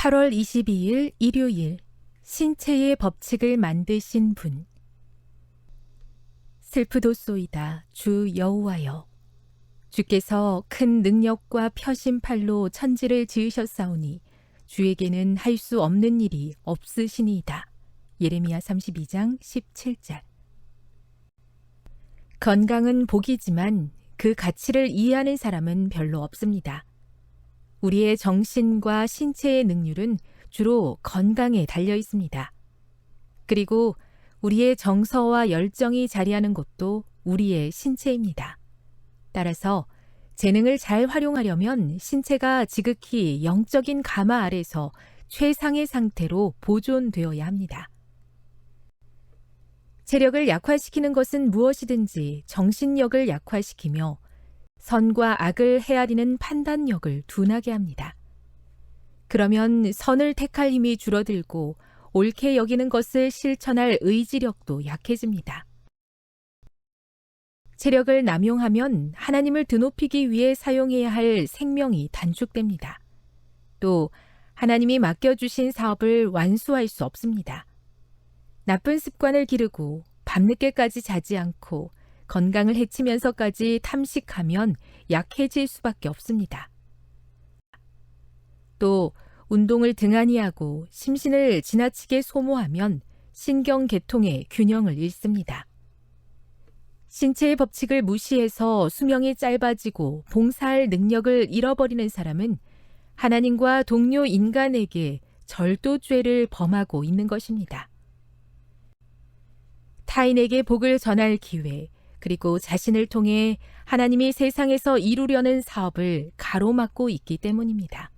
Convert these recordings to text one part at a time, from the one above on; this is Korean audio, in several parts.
8월 22일 일요일 신체의 법칙을 만드신 분 슬프도소이다 주 여호와여 주께서 큰 능력과 표심팔로 천지를 지으셨사오니 주에게는 할 수 없는 일이 없으시니이다. 예레미야 32장 17절 건강은 복이지만 그 가치를 이해하는 사람은 별로 없습니다. 우리의 정신과 신체의 능률은 주로 건강에 달려 있습니다. 그리고 우리의 정서와 열정이 자리하는 곳도 우리의 신체입니다. 따라서 재능을 잘 활용하려면 신체가 지극히 영적인 가마 아래서 최상의 상태로 보존되어야 합니다. 체력을 약화시키는 것은 무엇이든지 정신력을 약화시키며 선과 악을 헤아리는 판단력을 둔하게 합니다. 그러면 선을 택할 힘이 줄어들고 옳게 여기는 것을 실천할 의지력도 약해집니다. 체력을 남용하면 하나님을 드높이기 위해 사용해야 할 생명이 단축됩니다. 또 하나님이 맡겨주신 사업을 완수할 수 없습니다. 나쁜 습관을 기르고 밤늦게까지 자지 않고 건강을 해치면서까지 탐식하면 약해질 수밖에 없습니다. 또 운동을 등한히 하고 심신을 지나치게 소모하면 신경계통의 균형을 잃습니다. 신체의 법칙을 무시해서 수명이 짧아지고 봉사할 능력을 잃어버리는 사람은 하나님과 동료 인간에게 절도죄를 범하고 있는 것입니다. 타인에게 복을 전할 기회, 그리고 자신을 통해 하나님이 세상에서 이루려는 사업을 가로막고 있기 때문입니다.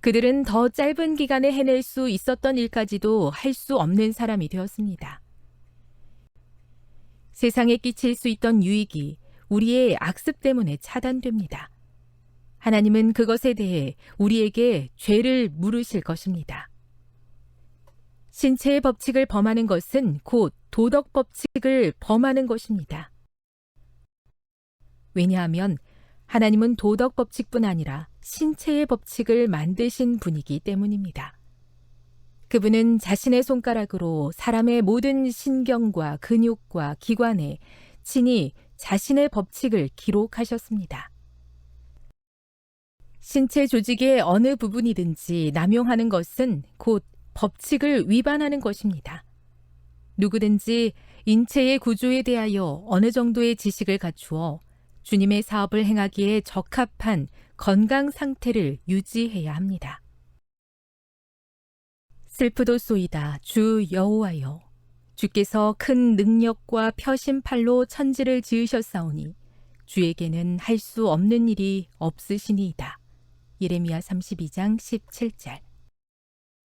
그들은 더 짧은 기간에 해낼 수 있었던 일까지도 할 수 없는 사람이 되었습니다. 세상에 끼칠 수 있던 유익이 우리의 악습 때문에 차단됩니다. 하나님은 그것에 대해 우리에게 죄를 물으실 것입니다. 신체의 법칙을 범하는 것은 곧 도덕 법칙을 범하는 것입니다. 왜냐하면 하나님은 도덕 법칙뿐 아니라 신체의 법칙을 만드신 분이기 때문입니다. 그분은 자신의 손가락으로 사람의 모든 신경과 근육과 기관에 친히 자신의 법칙을 기록하셨습니다. 신체 조직의 어느 부분이든지 남용하는 것은 곧 법칙을 위반하는 것입니다. 누구든지 인체의 구조에 대하여 어느 정도의 지식을 갖추어 주님의 사업을 행하기에 적합한 건강 상태를 유지해야 합니다. 슬프도소이다 주 여호와여 주께서 큰 능력과 표심팔로 천지를 지으셨사오니 주에게는 할 수 없는 일이 없으시니이다. 예레미야 32장 17절